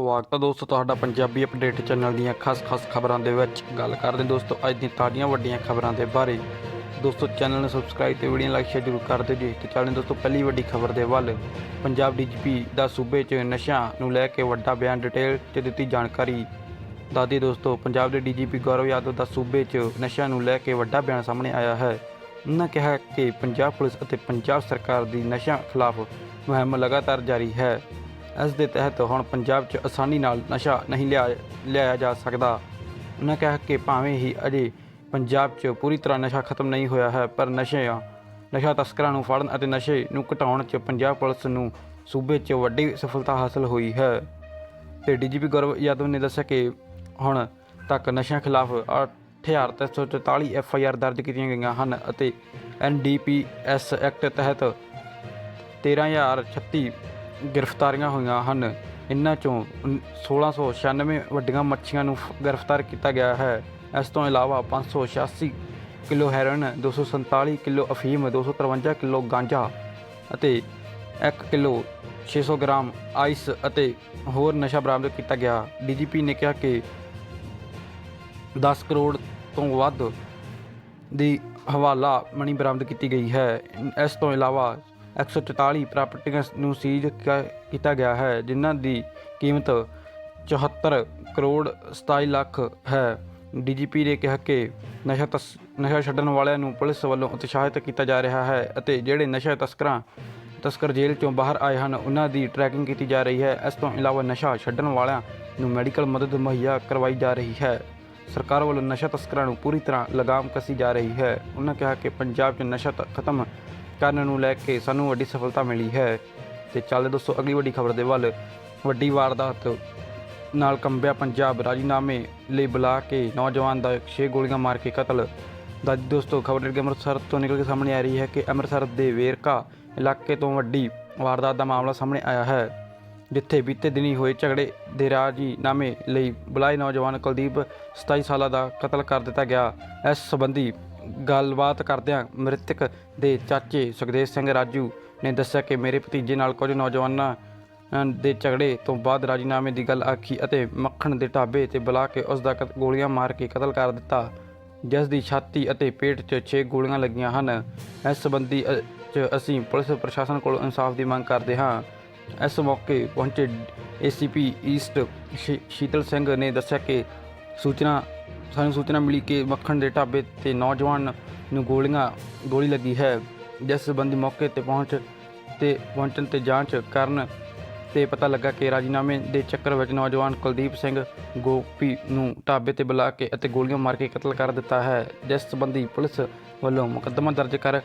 ਸਵਾਗਤ ਹੈ ਦੋਸਤੋ ਤੁਹਾਡਾ ਪੰਜਾਬੀ ਅਪਡੇਟ ਚੈਨਲ ਦੀਆਂ ਖਾਸ-ਖਾਸ ਖਬਰਾਂ ਦੇ ਵਿੱਚ। ਗੱਲ ਕਰਦੇ ਦੋਸਤੋ ਅੱਜ ਦੀਆਂ ਤਾਜ਼ੀਆਂ ਵੱਡੀਆਂ ਖਬਰਾਂ ਦੇ ਬਾਰੇ। ਦੋਸਤੋ ਚੈਨਲ ਨੂੰ ਸਬਸਕ੍ਰਾਈਬ ਤੇ ਵੀਡੀਓ ਲਾਈਕ ਸ਼ੇਅਰ ਜ਼ਰੂਰ ਕਰ ਦਿਓ ਜੀ। ਤੇ ਚੱਲਦੇ ਦੋਸਤੋ ਪਹਿਲੀ ਵੱਡੀ ਖਬਰ ਦੇ ਵੱਲ। ਪੰਜਾਬ ਡੀਜੀਪੀ ਦਾ ਸੂਬੇ 'ਚ ਨਸ਼ਿਆਂ ਨੂੰ ਲੈ ਕੇ ਵੱਡਾ ਬਿਆਨ ਡਿਟੇਲ 'ਚ ਦਿੱਤੀ ਜਾਣਕਾਰੀ। ਦਾਦੀ ਦੋਸਤੋ, ਪੰਜਾਬ ਦੇ ਡੀਜੀਪੀ ਗੌਰਵ ਯਾਦਵ ਦਾ ਸੂਬੇ 'ਚ ਨਸ਼ਿਆਂ ਨੂੰ ਲੈ ਕੇ ਵੱਡਾ ਬਿਆਨ ਸਾਹਮਣੇ ਆਇਆ ਹੈ। ਉਹਨਾਂ ਕਿਹਾ ਕਿ ਪੰਜਾਬ ਪੁਲਿਸ ਅਤੇ ਪੰਜਾਬ ਸਰਕਾਰ ਦੀ ਨਸ਼ਿਆਂ ਖਿਲਾਫ ਮੁਹਿੰਮ ਲਗਾਤਾਰ ਜਾਰੀ ਹੈ। ਇਸ ਦੇ ਤਹਿਤ ਹੁਣ ਪੰਜਾਬ 'ਚ ਆਸਾਨੀ ਨਾਲ ਨਸ਼ਾ ਨਹੀਂ ਲਿਆ, ਲਿਆਇਆ ਜਾ ਸਕਦਾ। ਉਹਨਾਂ ਕਿਹਾ ਕਿ ਭਾਵੇਂ ਹੀ ਅਜੇ ਪੰਜਾਬ 'ਚ ਪੂਰੀ ਤਰ੍ਹਾਂ ਨਸ਼ਾ ਖਤਮ ਨਹੀਂ ਹੋਇਆ ਹੈ, ਪਰ ਨਸ਼ੇ ਨਸ਼ਾ ਤਸਕਰਾਂ ਨੂੰ ਫੜਨ ਅਤੇ ਨਸ਼ੇ ਨੂੰ ਘਟਾਉਣ 'ਚ ਪੰਜਾਬ ਪੁਲਿਸ ਨੂੰ ਸੂਬੇ 'ਚ ਵੱਡੀ ਸਫਲਤਾ ਹਾਸਲ ਹੋਈ ਹੈ। ਤੇ ਡੀਜੀਪੀ ਗੌਰਵ ਯਾਦਵ ਨੇ ਦੱਸਿਆ ਕਿ ਹੁਣ ਤੱਕ ਨਸ਼ਿਆਂ ਖਿਲਾਫ 8344 ਐਫ ਆਈ ਆਰ ਦਰਜ ਕੀਤੀਆਂ ਗਈਆਂ ਹਨ ਅਤੇ N D P S act ਤਹਿਤ 13036 ਗ੍ਰਿਫਤਾਰੀਆਂ ਹੋਈਆਂ ਹਨ। ਇਨ੍ਹਾਂ ਚੋਂ ਉਨ- 1696 ਵੱਡੀਆਂ ਮੱਛੀਆਂ ਨੂੰ ਫ- ਗ੍ਰਿਫਤਾਰ ਕੀਤਾ ਗਿਆ ਹੈ। ਇਸ ਤੋਂ ਇਲਾਵਾ 586 ਕਿਲੋ ਹੈਰੋਇਨ 247 ਕਿਲੋ ਅਫੀਮ 253 ਕਿਲੋ ਗਾਂਜਾ ਅਤੇ 1 ਕਿਲੋ 600 ਗ੍ਰਾਮ ਆਈਸ ਅਤੇ ਹੋਰ ਨਸ਼ਾ ਬਰਾਮਦ ਕੀਤਾ ਗਿਆ। ਡੀਜੀਪੀ ਨੇ ਕਿਹਾ ਕਿ 10 ਕਰੋੜ ਤੋਂ ਵੱਧ ਦੀ ਹਵਾਲਾ ਮਣੀ ਬਰਾਮਦ ਕੀਤੀ ਗਈ ਹੈ। ਇਸ ਤੋਂ ਇਲਾਵਾ 144 ਪ੍ਰਾਪਰਟੀਆਂ ਨੂੰ ਸੀਜ਼ ਕ- ਕੀਤਾ ਗਿਆ ਹੈ, ਜਿਨ੍ਹਾਂ ਦੀ ਕੀਮਤ 74 ਕਰੋੜ 27 ਲੱਖ ਹੈ। ਡੀਜੀਪੀ ਨੇ ਕਿਹਾ ਕਿ ਨਸ਼ਾ ਤਸ, ਨਸ਼ਾ ਛੱਡਣ ਵਾਲਿਆਂ ਨੂੰ ਪੁਲਿਸ ਵੱਲੋਂ ਉਤਸ਼ਾਹਿਤ ਕੀਤਾ ਜਾ ਰਿਹਾ ਹੈ ਅਤੇ ਜਿਹੜੇ ਨਸ਼ਾ ਤਸਕਰਾਂ, ਤਸਕਰ ਜੇਲ੍ਹ ਚੋਂ ਬਾਹਰ ਆਏ ਹਨ, ਉਹਨਾਂ ਦੀ ਟਰੈਕਿੰਗ ਕੀਤੀ ਜਾ ਰਹੀ ਹੈ। ਇਸ ਤੋਂ ਇਲਾਵਾ ਨਸ਼ਾ ਛੱਡਣ ਵਾਲਿਆਂ ਨੂੰ ਮੈਡੀਕਲ ਮਦਦ ਮੁਹੱਈਆ ਕਰਵਾਈ ਜਾ ਰਹੀ ਹੈ। ਸਰਕਾਰ ਵੱਲੋਂ ਨਸ਼ਾ ਤਸਕਰਾਂ ਨੂੰ ਪੂਰੀ ਤਰ੍ਹਾਂ ਲਗਾਮ ਕਸੀ ਜਾ ਰਹੀ ਹੈ। ਉਹਨਾਂ ਕਿਹਾ ਕਿ ਪੰਜਾਬ 'ਚ ਨਸ਼ਾ ਤ- ਖਤਮ ਕਰਨ ਨੂੰ ਲੈ ਕੇ ਸਾਨੂੰ ਵੱਡੀ ਸਫਲਤਾ ਮਿਲੀ ਹੈ। ਤੇ ਚੱਲਦੇ ਦੋਸਤੋ, ਅਗਲੀ ਵੱਡੀ ਖਬਰ ਦੇ ਵੱਲ ਵੱਡੀ ਵਾਰਦਾਤ ਨਾਲ ਕੰਬਿਆ ਪੰਜਾਬ। ਰਾਜੀਨਾਮੇ ਲਈ ਬੁਲਾ ਕੇ ਨੌਜਵਾਨ ਦਾ 6 ਗੋਲੀਆਂ ਮਾਰ ਕੇ ਕਤਲ। ਦਾ ਦੋਸਤੋ, ਖਬਰ ਕਿ ਅੰਮ੍ਰਿਤਸਰ ਤੋਂ ਨਿਕਲ ਕੇ ਸਾਹਮਣੇ ਆ ਰਹੀ ਹੈ ਕਿ ਅੰਮ੍ਰਿਤਸਰ ਦੇ ਵੇਰਕਾ ਇਲਾਕੇ ਤੋਂ ਵੱਡੀ ਵਾਰਦਾਤ ਦਾ ਮਾਮਲਾ ਸਾਹਮਣੇ ਆਇਆ ਹੈ, ਜਿੱਥੇ ਬੀਤੇ ਦਿਨੀ ਹੋਏ ਝਗੜੇ ਦੇ ਰਾਜੀਨਾਮੇ ਲਈ ਬੁਲਾਏ ਨੌਜਵਾਨ ਕੁਲਦੀਪ 27 ਸਾਲਾਂ ਦਾ ਕਤਲ ਕਰ ਦਿੱਤਾ ਗਿਆ। ਇਸ ਸੰਬੰਧੀ ਗੱਲਬਾਤ ਕਰਦਿਆਂ ਮ੍ਰਿਤਕ ਦੇ ਚਾਚੇ ਸੁਖਦੇਵ ਸਿੰਘ ਰਾਜੂ ਨੇ ਦੱਸਿਆ ਕਿ ਮੇਰੇ ਭਤੀਜੇ ਨਾਲ ਕੁਝ ਨੌਜਵਾਨਾਂ ਦੇ ਝਗੜੇ ਤੋਂ ਬਾਅਦ ਰਾਜੀਨਾਮੇ ਦੀ ਗੱਲ ਆਖੀ ਅਤੇ ਮੱਖਣ ਦੇ ਢਾਬੇ ਤੇ ਬੁਲਾ ਕੇ ਉਸ ਦਾ ਕਤ- ਗੋਲੀਆਂ ਮਾਰ ਕੇ ਕਤਲ ਕਰ ਦਿੱਤਾ। ਜਿਸ ਦੀ ਛਾਤੀ ਅਤੇ ਪੇਟ 'ਚ 6 ਗੋਲੀਆਂ ਲੱਗੀਆਂ ਹਨ। ਇਸ ਸੰਬੰਧੀ 'ਚ ਅਸੀਂ ਪੁਲਿਸ ਪ੍ਰਸ਼ਾਸਨ ਕੋਲ ਇਨਸਾਫ ਦੀ ਮੰਗ ਕਰਦੇ ਹਾਂ। ਇਸ ਮੌਕੇ ਪਹੁੰਚੇ ਏਸੀਪੀ ਈਸਟ ਸ਼ੀ- ਸ਼ੀਤਲ ਸਿੰਘ ਨੇ ਦੱਸਿਆ ਕਿ ਸੂਚਨਾ ਸਾਨੂੰ ਸੂਚਨਾ ਮਿਲੀ ਕਿ ਮੱਖਣ ਦੇ ਢਾਬੇ ਤੇ ਨੌਜਵਾਨ ਨੂੰ ਗੋਲੀਆਂ, ਗੋਲੀ ਲੱਗੀ ਹੈ। ਜਿਸ ਸੰਬੰਧੀ ਮੌਕੇ ਤੇ ਪਹੁੰਚ ਤੇ ਪਹੁੰਚਣ ਤੇ ਜਾਂਚ ਕਰਨ ਤੇ ਪਤਾ ਲੱਗਾ ਕਿ ਰਾਜੀਨਾਮੇ ਦੇ ਚੱਕਰ ਵਿੱਚ ਨੌਜਵਾਨ ਕੁਲਦੀਪ ਸਿੰਘ ਗੋਪੀ ਨੂੰ ਢਾਬੇ ਤੇ ਬੁਲਾ ਕੇ ਅਤੇ ਗੋਲੀਆਂ ਮਾਰ ਕੇ ਕਤਲ ਕਰ ਦਿੱਤਾ ਹੈ। ਜਿਸ ਸੰਬੰਧੀ ਪੁਲਿਸ ਵੱਲੋਂ ਮੁਕੱਦਮਾ ਦਰਜ ਕਰ,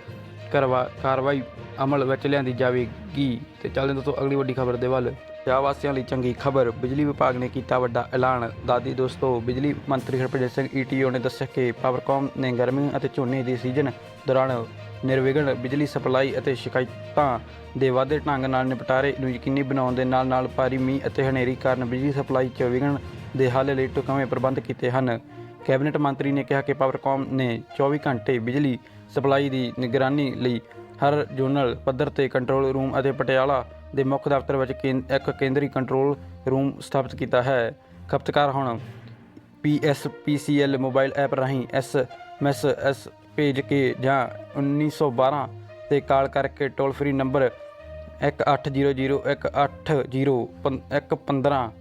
ਕਰਵਾ, ਕਾਰਵਾਈ ਅਮਲ ਵਿੱਚ ਲਿਆਂਦੀ ਜਾਵੇਗੀ। ਤੇ ਚੱਲਦੇ ਦੋਸਤੋ, ਅਗਲੀ ਵੱਡੀ ਖਬਰ ਦੇ ਵੱਲ। ਪੰਜਾਬ ਵਾਸੀਆਂ ਲਈ ਚੰਗੀ ਖਬਰ। ਬਿਜਲੀ ਵਿਭਾਗ ਨੇ ਕੀਤਾ ਵੱਡਾ ਐਲਾਨ। ਦਾਦੀ ਦੋਸਤੋ, ਬਿਜਲੀ ਮੰਤਰੀ ਹਰਭਜਨ ਸਿੰਘ ਈਟੀਓ ਨੇ ਦੱਸਿਆ ਕਿ ਪਾਵਰਕਾਮ ਨੇ ਗਰਮੀ ਅਤੇ ਝੋਨੇ ਦੀ ਸੀਜ਼ਨ ਦੌਰਾਨ ਨਿਰਵਿਘਨ ਬਿਜਲੀ ਸਪਲਾਈ ਅਤੇ ਸ਼ਿਕਾਇਤਾਂ ਦੇ ਵਾਧੇ ਢੰਗ ਨਾਲ ਨਿਪਟਾਰੇ ਨੂੰ ਯਕੀਨੀ ਬਣਾਉਣ ਦੇ ਨਾਲ ਨਾਲ ਭਾਰੀ ਮੀਂਹ ਅਤੇ ਹਨੇਰੀ ਕਾਰਨ ਬਿਜਲੀ ਸਪਲਾਈ 'ਚ ਵਿਘਨ ਦੇ ਹੱਲ ਲਈ ਢੁਕਵੇਂ ਪ੍ਰਬੰਧ ਕੀਤੇ ਹਨ। ਕੈਬਨਿਟ ਮੰਤਰੀ ਨੇ ਕਿਹਾ ਕਿ ਪਾਵਰਕਾਮ ਨੇ 24 ਘੰਟੇ ਬਿਜਲੀ ਸਪਲਾਈ ਦੀ ਨਿਗਰਾਨੀ ਲਈ ਹਰ ਜ਼ੋਨਲ, ਪੱਧਰ ਤੇ ਕੰਟਰੋਲ ਰੂਮ ਅਤੇ ਪਟਿਆਲਾ ਦੇ ਮੁੱਖ ਦਫ਼ਤਰ ਵਿੱਚ ਕੇਂ- ਇੱਕ ਕੇਂਦਰੀ ਕੰਟਰੋਲ ਰੂਮ ਸਥਾਪਿਤ ਕੀਤਾ ਹੈ। ਖਪਤਕਾਰ ਹੁਣ PSPCL ਮੋਬਾਈਲ ਐਪ ਰਾਹੀਂ SMS ਭੇਜ ਕੇ ਜਾਂ 1912 ਤੇ ਕਾਲ ਕਰਕੇ ਟੋਲ ਫ੍ਰੀ ਨੰਬਰ 1800180115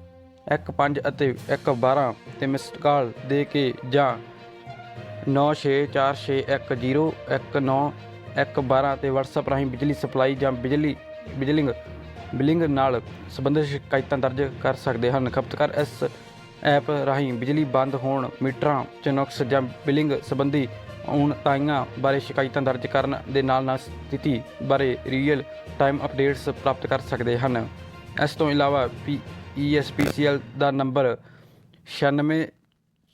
15 ਅਤੇ 112 ਤੇ ਮਿਸਡ ਕਾਲ ਦੇ ਕੇ ਜਾਂ 9646101912 ਤੇ WhatsApp ਰਾਹੀਂ ਬਿਜਲੀ ਸਪਲਾਈ ਜਾਂ ਬਿਜਲੀ, ਬਿਜਲਿੰਗ ਬਿਲਿੰਗ ਨਾਲ ਸੰਬੰਧਿਤ ਸ਼ਿਕਾਇਤਾਂ ਦਰਜ ਕਰ ਸਕਦੇ ਹਨ। ਖਪਤਕਾਰ ਇਸ ਐਪ ਰਾਹੀਂ ਬਿਜਲੀ ਬੰਦ ਹੋਣ, ਮੀਟਰਾਂ 'ਚ ਨੁਕਸ ਜਾਂ ਬਿਲਿੰਗ ਸੰਬੰਧੀ ਉਣਤਾਈਆਂ ਬਾਰੇ ਸ਼ਿਕਾਇਤਾਂ ਦਰਜ ਕਰਨ ਦੇ ਨਾਲ ਨਾਲ ਸਥਿਤੀ ਬਾਰੇ ਰੀਅਲ ਟਾਈਮ ਅਪਡੇਟਸ ਪ੍ਰਾਪਤ ਕਰ ਸਕਦੇ ਹਨ। ਇਸ ਤੋਂ ਇਲਾਵਾ ESPCL ਦਾ ਨੰਬਰ 96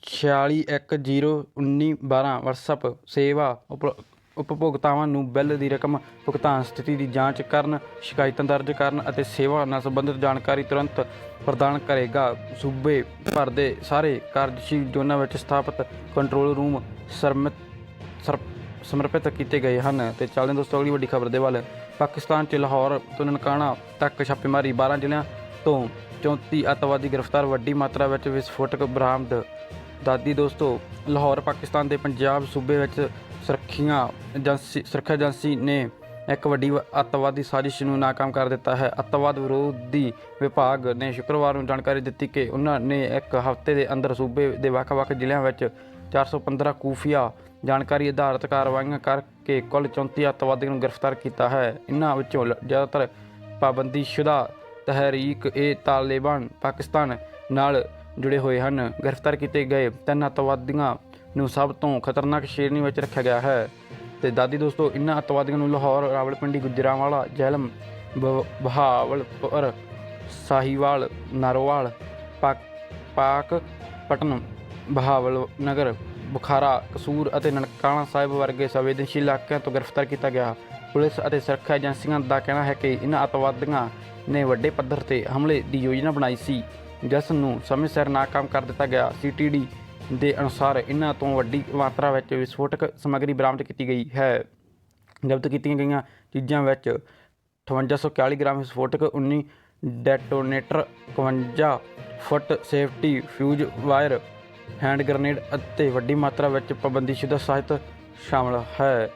46101912 WhatsApp ਸੇਵਾ ਉਪ- ਉਪਭੋਗਤਾਵਾਂ ਨੂੰ ਬਿੱਲ ਦੀ ਰਕਮ ਭੁਗਤਾਨ ਸਥਿਤੀ ਦੀ ਜਾਂਚ ਕਰਨ, ਸ਼ਿਕਾਇਤਾਂ ਦਰਜ ਕਰਨ ਅਤੇ ਸੇਵਾ ਨਾਲ ਸੰਬੰਧਿਤ ਜਾਣਕਾਰੀ ਤੁਰੰਤ ਪ੍ਰਦਾਨ ਕਰੇਗਾ। ਸੂਬੇ ਭਰ ਦੇ ਸਾਰੇ ਕਾਰਜਸ਼ੀਲ ਜ਼ੋਨਾਂ ਵਿੱਚ ਸਥਾਪਿਤ ਕੰਟਰੋਲ ਰੂਮ ਸਰਮਿਤ, ਸਰ- ਸਮਰਪਿਤ ਕੀਤੇ ਗਏ ਹਨ। ਤੇ ਚੱਲਦੇ ਦੋਸਤੋ, ਅਗਲੀ ਵੱਡੀ ਖਬਰ ਦੇ ਵੱਲ। ਪਾਕਿਸਤਾਨ ਚ ਲਾਹੌਰ ਤੋਂ ਨਨਕਾਣਾ ਤੱਕ ਛਾਪੇਮਾਰੀ। 12 ਜ਼ਿਲ੍ਹਿਆਂ ਤੋਂ 34 ਅੱਤਵਾਦੀ ਗ੍ਰਿਫਤਾਰ, ਵੱਡੀ ਮਾਤਰਾ ਵਿੱਚ ਵਿਸਫੋਟਕ ਬਰਾਮਦ। ਦਾਦੀ ਦੋਸਤੋ, ਲਾਹੌਰ, ਪਾਕਿਸਤਾਨ ਦੇ ਪੰਜਾਬ ਸੂਬੇ ਵਿੱਚ ਸੁਰੱਖਿਆ ਏਜੰਸੀ ਸੁਰੱਖਿਆ ਏਜੰਸੀ ਨੇ ਇੱਕ ਵੱਡੀ ਵ- ਅੱਤਵਾਦੀ ਸਾਜ਼ਿਸ਼ ਨੂੰ ਨਾਕਾਮ ਕਰ ਦਿੱਤਾ ਹੈ। ਅੱਤਵਾਦ ਵਿਰੋਧੀ ਵਿਭਾਗ ਨੇ ਸ਼ੁੱਕਰਵਾਰ ਨੂੰ ਜਾਣਕਾਰੀ ਦਿੱਤੀ ਕਿ ਉਹਨਾਂ ਨੇ ਇੱਕ ਹਫ਼ਤੇ ਦੇ ਅੰਦਰ ਸੂਬੇ ਦੇ ਵੱਖ-ਵੱਖ ਜ਼ਿਲ੍ਹਿਆਂ ਵਿੱਚ 415 ਖੂਫੀਆ ਜਾਣਕਾਰੀ ਆਧਾਰਿਤ ਕਾਰਵਾਈਆਂ ਕਰਕੇ ਕੁੱਲ 34 ਅੱਤਵਾਦੀਆਂ ਨੂੰ ਗ੍ਰਿਫਤਾਰ ਕੀਤਾ ਹੈ। ਇਹਨਾਂ ਵਿੱਚੋਂ ਲ- ਜ਼ਿਆਦਾਤਰ ਪਾਬੰਦੀਸ਼ੁਦਾ ਤਹਿਰੀਕ ਏ ਤਾਲਿਬਾਨ ਪਾਕਿਸਤਾਨ ਨਾਲ ਜੁੜੇ ਹੋਏ ਹਨ। ਗ੍ਰਿਫਤਾਰ ਕੀਤੇ ਗਏ ਤਿੰਨ ਅੱਤਵਾਦੀਆਂ ਨੂੰ ਸਭ ਤੋਂ ਖਤਰਨਾਕ ਸ਼੍ਰੇਣੀ ਵਿੱਚ ਰੱਖਿਆ ਗਿਆ ਹੈ। ਤੇ ਦਾਦੀ ਦੋਸਤੋ ਇਹਨਾਂ ਅੱਤਵਾਦੀਆਂ ਨੂੰ ਲਾਹੌਰ, ਰਾਵਲਪਿੰਡੀ, ਗੁਜਰਾਂਵਾਲਾ, ਜਹਿਲਮ, ਬ- ਬਹਾਵਲਪੁਰ, ਸਾਹੀਵਾਲ, ਨਰੋਵਾਲ, ਪਾਕ ਪਾਕ ਪਟਨ ਬਹਾਵਲ ਨਗਰ ਬੁਖਾਰਾ, ਕਸੂਰ ਅਤੇ ਨਨਕਾਣਾ ਸਾਹਿਬ ਵਰਗੇ ਸੰਵੇਦਨਸ਼ੀਲ ਇਲਾਕਿਆਂ ਤੋਂ ਗ੍ਰਿਫਤਾਰ ਕੀਤਾ ਗਿਆ। ਪੁਲਿਸ ਅਤੇ ਸੁਰੱਖਿਆ ਏਜੰਸੀਆਂ ਦਾ ਕਹਿਣਾ ਹੈ ਕਿ ਇਹਨਾਂ ਅੱਤਵਾਦੀਆਂ ਨੇ ਵੱਡੇ ਪੱਧਰ ਤੇ ਹਮਲੇ ਦੀ ਯੋਜਨਾ ਬਣਾਈ ਸੀ, ਜਿਸ ਨੂੰ ਸਮੇਂ ਸਿਰ ਨਾਕਾਮ ਕਰ ਦਿੱਤਾ ਗਿਆ। ਸੀਟੀਡੀ ਦੇ ਅਨੁਸਾਰ ਇਹਨਾਂ ਤੋਂ ਵੱਡੀ ਮਾਤਰਾ ਵਿੱਚ ਵਿਸਫੋਟਕ ਸਮੱਗਰੀ ਬਰਾਮਦ ਕੀਤੀ ਗਈ ਹੈ। ਜ਼ਬਤ ਕੀਤੀਆਂ ਗਈਆਂ ਚੀਜ਼ਾਂ ਵਿੱਚ 5841 ਗ੍ਰਾਮ ਵਿਸਫੋਟਕ 19 detonator 51 foot safety fuse wire, hand grenade ਅਤੇ ਵੱਡੀ ਮਾਤਰਾ ਵਿੱਚ ਪਾਬੰਦੀਸ਼ੁਦਾ ਸਾਹਿਤ ਸ਼ਾਮਲ ਹੈ।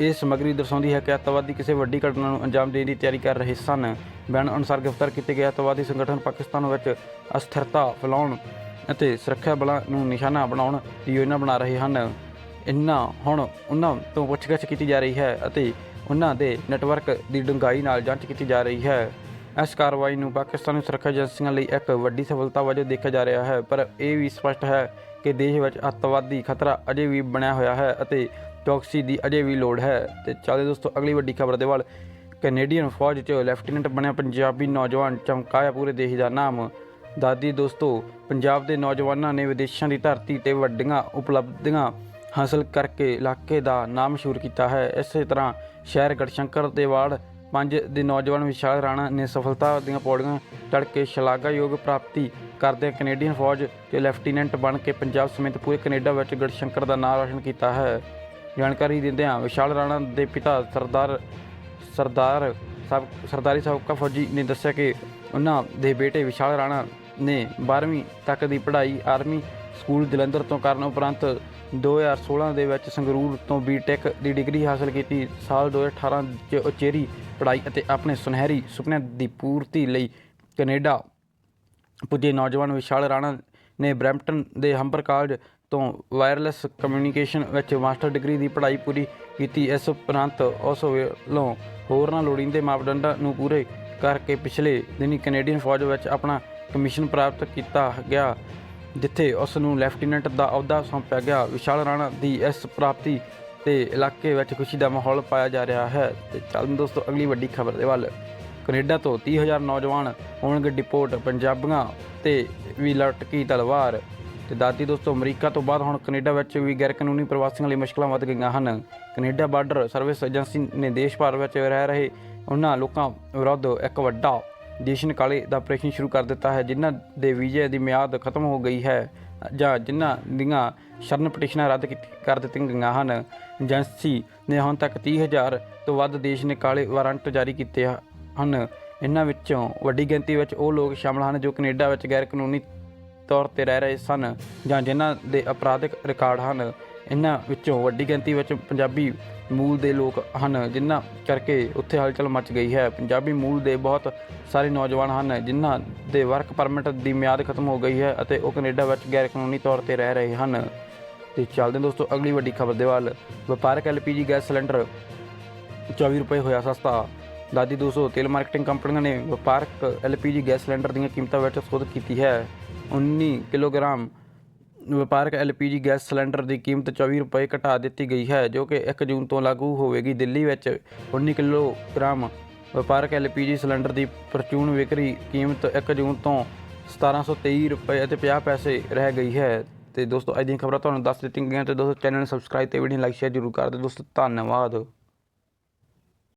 ਇਹ ਸਮੱਗਰੀ ਦਰਸਾਉਂਦੀ ਹੈ ਕਿ ਅੱਤਵਾਦੀ ਕਿਸੇ ਵੱਡੀ ਘਟਨਾ ਨੂੰ ਅੰਜਾਮ ਦੇਣ ਦੀ ਤਿਆਰੀ ਕਰ ਰਹੇ ਸਨ। ਬਿਆਨ ਅਨੁਸਾਰ ਗ੍ਰਿਫਤਾਰ ਕੀਤੇ ਗਏ ਅੱਤਵਾਦੀ ਸੰਗਠਨ ਪਾਕਿਸਤਾਨ ਵਿੱਚ ਅਸਥਿਰਤਾ ਫੈਲਾਉਣ ਅਤੇ ਸੁਰੱਖਿਆ ਬਲਾਂ ਨੂੰ ਨਿਸ਼ਾਨਾ ਬਣਾਉਣ ਦੀ ਯੋਜਨਾ ਬਣਾ ਰਹੇ ਹਨ। ਇਹਨਾਂ ਹੁਣ ਉਹਨਾਂ ਤੋਂ ਪੁੱਛਗਿੱਛ ਕੀਤੀ ਜਾ ਰਹੀ ਹੈ ਅਤੇ ਉਹਨਾਂ ਦੇ ਨੈਟਵਰਕ ਦੀ ਡੂੰਘਾਈ ਨਾਲ ਜਾਂਚ ਕੀਤੀ ਜਾ ਰਹੀ ਹੈ। ਇਸ ਕਾਰਵਾਈ ਨੂੰ ਪਾਕਿਸਤਾਨੀ ਸੁਰੱਖਿਆ ਏਜੰਸੀਆਂ ਲਈ ਇੱਕ ਵੱਡੀ ਸਫਲਤਾ ਵਜੋਂ ਦੇਖਿਆ ਜਾ ਰਿਹਾ ਹੈ, ਪਰ ਇਹ ਵੀ ਸਪਸ਼ਟ ਹੈ ਕਿ ਦੇਸ਼ ਵਿੱਚ ਅੱਤਵਾਦੀ ਖਤਰਾ ਅਜੇ ਵੀ ਬਣਿਆ ਹੋਇਆ ਹੈ ਅਤੇ ਚੌਕਸੀ ਦੀ ਅਜੇ ਵੀ ਲੋੜ ਹੈ। ਤੇ ਚੱਲਦੇ ਦੋਸਤੋ, ਅਗਲੀ ਵੱਡੀ ਖਬਰ ਦੇ ਵੱਲ ਕੈਨੇਡੀਅਨ ਫੌਜ 'ਚ ਲੈਫਟੀਨੈਂਟ ਬਣਿਆ ਪੰਜਾਬੀ ਨੌਜਵਾਨ ਚਮਕਾਇਆ ਪੂਰੇ ਦੇਸ਼ ਦਾ ਨਾਮ। ਦਾਦੀ ਦੋਸਤੋ, ਪੰਜਾਬ ਦੇ ਨੌਜਵਾਨਾਂ ਨੇ ਵਿਦੇਸ਼ਾਂ ਦੀ ਧਰਤੀ ਤੇ ਵੱਡੀਆਂ ਉਪਲਬਧੀਆਂ ਹਾਸਲ ਕਰਕੇ ਇਲਾਕੇ ਦਾ ਨਾਮ ਮਸ਼ਹੂਰ ਕੀਤਾ ਹੈ। ਇਸੇ ਤਰ੍ਹਾਂ ਸ਼ਹਿਰ ਗੜਸ਼ੰਕਰ ਦੇ ਵਾਰਡ ਪੰਜ ਦੇ ਨੌਜਵਾਨ ਵਿਸ਼ਾਲ ਰਾਣਾ ਨੇ ਸਫਲਤਾ ਦੀਆਂ ਪੌੜੀਆਂ ਚੜ੍ਹ ਕੇ ਸ਼ਲਾਘਾਯੋਗ ਪ੍ਰਾਪਤੀ ਕਰਦਿਆਂ ਕੈਨੇਡੀਅਨ ਫੌਜ 'ਚ ਲੈਫਟੀਨੈਂਟ ਬਣ ਕੇ ਪੰਜਾਬ ਸਮੇਤ ਪੂਰੇ ਕੈਨੇਡਾ ਵਿੱਚ ਗੜਸ਼ੰਕਰ ਦਾ ਨਾਮ ਰੋਸ਼ਨ ਕੀਤਾ ਹੈ। ਜਾਣਕਾਰੀ ਦਿੰਦਿਆਂ ਵਿਸ਼ਾਲ ਰਾਣਾ ਦੇ ਪਿਤਾ ਸਰਦਾਰ ਸਰਦਾਰ ਸਬ ਸਰਦਾਰੀ ਸਾਬਕਾ ਫੌਜੀ ਨੇ ਦੱਸਿਆ ਕਿ ਉਹਨਾਂ ਦੇ ਬੇਟੇ ਵਿਸ਼ਾਲ ਰਾਣਾ ਨੇ 12ਵੀਂ ਤੱਕ ਦੀ ਪੜ੍ਹਾਈ ਆਰਮੀ ਸਕੂਲ ਜਲੰਧਰ ਤੋਂ ਕਰਨ ਉਪਰੰਤ 2016 ਦੇ ਵਿੱਚ ਸੰਗਰੂਰ ਤੋਂ ਬੀਟੈਕ ਦੀ ਡਿਗਰੀ ਹਾਸਲ ਕੀਤੀ। ਸਾਲ 2018 ਚ ਉਚੇਰੀ ਪੜ੍ਹਾਈ ਅਤੇ ਆਪਣੇ ਸੁਨਹਿਰੀ ਸੁਪਨਿਆਂ ਦੀ ਪੂਰਤੀ ਲਈ ਕੈਨੇਡਾ ਪੁੱਜੇ ਨੌਜਵਾਨ ਵਿਸ਼ਾਲ ਰਾਣਾ ਨੇ ਬਰੈਂਪਟਨ ਦੇ ਹੰਬਰ ਕਾਲਜ ਤੋਂ ਵਾਇਰਲੈਸ ਕਮਿਊਨੀਕੇਸ਼ਨ ਵਿੱਚ ਮਾਸਟਰ ਡਿਗਰੀ ਦੀ ਪੜ੍ਹਾਈ ਪੂਰੀ ਕੀਤੀ। ਇਸ ਉਪਰੰਤ ਉਸ ਵੱਲੋਂ ਹੋਰਨਾਂ ਲੋੜੀਂਦੇ ਮਾਪਦੰਡਾਂ ਨੂੰ ਪੂਰੇ ਕਰਕੇ ਪਿਛਲੇ ਦਿਨੀ ਕੈਨੇਡੀਅਨ ਫੌਜ ਵਿੱਚ ਆਪਣਾ ਕਮਿਸ਼ਨ ਪ੍ਰਾਪਤ ਕੀਤਾ ਗਿਆ, ਜਿੱਥੇ ਉਸ ਨੂੰ ਲੈਫਟੀਨੈਂਟ ਦਾ ਅਹੁਦਾ ਸੌਂਪਿਆ ਗਿਆ। ਵਿਸ਼ਾਲ ਰਾਣਾ ਦੀ ਇਸ ਪ੍ਰਾਪਤੀ ਤੇ ਇਲਾਕੇ ਵਿੱਚ ਖੁਸ਼ੀ ਦਾ ਮਾਹੌਲ ਪਾਇਆ ਜਾ ਰਿਹਾ ਹੈ। ਤੇ ਚੱਲਦੇ ਦੋਸਤੋ, ਅਗਲੀ ਵੱਡੀ ਖਬਰ ਦੇ ਵੱਲ। ਕੈਨੇਡਾ ਤੋਂ 30000 ਨੌਜਵਾਨ ਹੋਣਗੇ ਡਿਪੋਰਟ, ਪੰਜਾਬੀਆਂ ਤੇ ਵੀ ਲਟਕੀ ਤਲਵਾਰ। ਤੇ ਦਾਦੀ ਦੋਸਤੋ, ਅਮਰੀਕਾ ਤੋਂ ਬਾਅਦ ਹੁਣ ਕੈਨੇਡਾ ਵਿੱਚ ਵੀ ਗੈਰ ਕਾਨੂੰਨੀ ਪ੍ਰਵਾਸੀਆਂ ਲਈ ਮੁਸ਼ਕਲਾਂ ਵੱਧ ਗਈਆਂ ਹਨ। ਕੈਨੇਡਾ ਬਾਰਡਰ ਸਰਵਿਸ ਏਜੰਸੀ ਨੇ ਦੇਸ਼ ਭਰ ਵਿੱਚ ਰਹਿ ਰਹੇ ਉਹਨਾਂ ਲੋਕਾਂ ਵਿਰੁੱਧ ਇੱਕ ਵੱਡਾ ਦੇਸ਼ ਨਿਕਾਲੇ ਦਾ ਆਪਰੇਸ਼ਨ ਸ਼ੁਰੂ ਕਰ ਦਿੱਤਾ ਹੈ, ਜਿਨ੍ਹਾਂ ਦੇ ਵੀਜ਼ੇ ਦੀ ਮਿਆਦ ਖਤਮ ਹੋ ਗਈ ਹੈ, ਜਾਂ ਜਿਨ੍ਹਾਂ ਦੀਆਂ ਸ਼ਰਨ ਪਟੀਸ਼ਨਾਂ ਰੱਦ ਕੀਤੀ, ਕਰ ਦਿੱਤੀਆਂ ਗਈਆਂ ਹਨ। ਏਜੰਸੀ ਨੇ ਹੁਣ ਤੱਕ 30000 ਤੋਂ ਵੱਧ ਦੇਸ਼ ਨਿਕਾਲੇ ਵਾਰੰਟ ਜਾਰੀ ਕੀਤੇ ਹਨ। ਇਹਨਾਂ ਵਿੱਚੋਂ ਵੱਡੀ ਗਿਣਤੀ ਵਿੱਚ ਉਹ ਲੋਕ ਸ਼ਾਮਲ ਹਨ ਜੋ ਕੈਨੇਡਾ ਵਿੱਚ ਗੈਰ ਕਾਨੂੰਨੀ ਤੌਰ ਤੇ ਰਹਿ ਰਹੇ ਸਨ, ਜਾਂ ਜਿਨ੍ਹਾਂ ਦੇ ਅਪਰਾਧਿਕ ਰਿਕਾਰਡ ਹਨ। ਇਹਨਾਂ ਵਿੱਚੋਂ ਵੱਡੀ ਗਿਣਤੀ ਵਿੱਚ ਪੰਜਾਬੀ ਮੂਲ ਦੇ ਲੋਕ ਹਨ, ਜਿਨ੍ਹਾਂ ਕਰਕੇ ਉੱਥੇ ਹਲਚਲ ਮਚ ਗਈ ਹੈ। ਪੰਜਾਬੀ ਮੂਲ ਦੇ ਬਹੁਤ ਸਾਰੇ ਨੌਜਵਾਨ ਹਨ, ਜਿਨ੍ਹਾਂ ਦੇ ਵਰਕ ਪਰਮਿਟ ਦੀ ਮਿਆਦ ਖਤਮ ਹੋ ਗਈ ਹੈ ਅਤੇ ਉਹ ਕੈਨੇਡਾ ਵਿੱਚ ਗੈਰ ਕਾਨੂੰਨੀ ਤੌਰ ਤੇ ਰਹਿ ਰਹੇ ਹਨ। ਤੇ ਚੱਲਦੇ ਹਾਂ ਦੋਸਤੋ, ਅਗਲੀ ਵੱਡੀ ਖਬਰ ਦੇ ਵੱਲ। ਵਪਾਰਕ ਐਲਪੀਜੀ ਗੈਸ ਸਿਲੰਡਰ 24 ਰੁਪਏ ਹੋਇਆ ਸਸਤਾ। ਦਾਦੀ ਦੋਸਤੋ, ਤੇਲ ਮਾਰਕੀਟਿੰਗ ਕੰਪਨੀਆਂ ਨੇ ਵਪਾਰਕ ਐਲਪੀਜੀ ਗੈਸ ਸਿਲੰਡਰ ਦੀਆਂ ਕੀਮਤਾਂ ਵਿੱਚ ਸੋਧ ਕੀਤੀ ਹੈ। 19 ਕਿਲੋਗ੍ਰਾਮ ਵਪਾਰਕ ਐਲਪੀਜੀ ਗੈਸ ਸਿਲੰਡਰ ਦੀ ਕੀਮਤ 24 ਰੁਪਏ ਘਟਾ ਦਿੱਤੀ ਗਈ ਹੈ, ਜੋ ਕਿ 1 ਜੂਨ ਤੋਂ ਲਾਗੂ ਹੋਵੇਗੀ। ਦਿੱਲੀ ਵਿੱਚ 19 ਕਿਲੋਗ੍ਰਾਮ ਵਪਾਰਕ ਐਲਪੀਜੀ ਸਿਲੰਡਰ ਦੀ ਪ੍ਰਚੂਨ ਵਿਕਰੀ ਕੀਮਤ 1 ਜੂਨ ਤੋਂ 1723 ਰੁਪਏ ਅਤੇ 50 ਪੈਸੇ ਰਹਿ ਗਈ ਹੈ। ਤੇ ਦੋਸਤੋ, ਅੱਜ ਦੀਆਂ ਖਬਰਾਂ ਤੁਹਾਨੂੰ ਦੱਸ ਦਿੱਤੀਆਂ ਗਈਆਂ ਤੇ ਦੋਸਤੋ, ਚੈਨਲ ਨੂੰ ਸਬਸਕ੍ਰਾਈਬ ਤੇ ਵੀਡੀਓ ਲਾਈਕ, ਸ਼ੇਅਰ ਜ਼ਰੂਰ ਕਰ ਦਿਓ। ਦੋਸਤੋ, ਧੰਨਵਾਦ।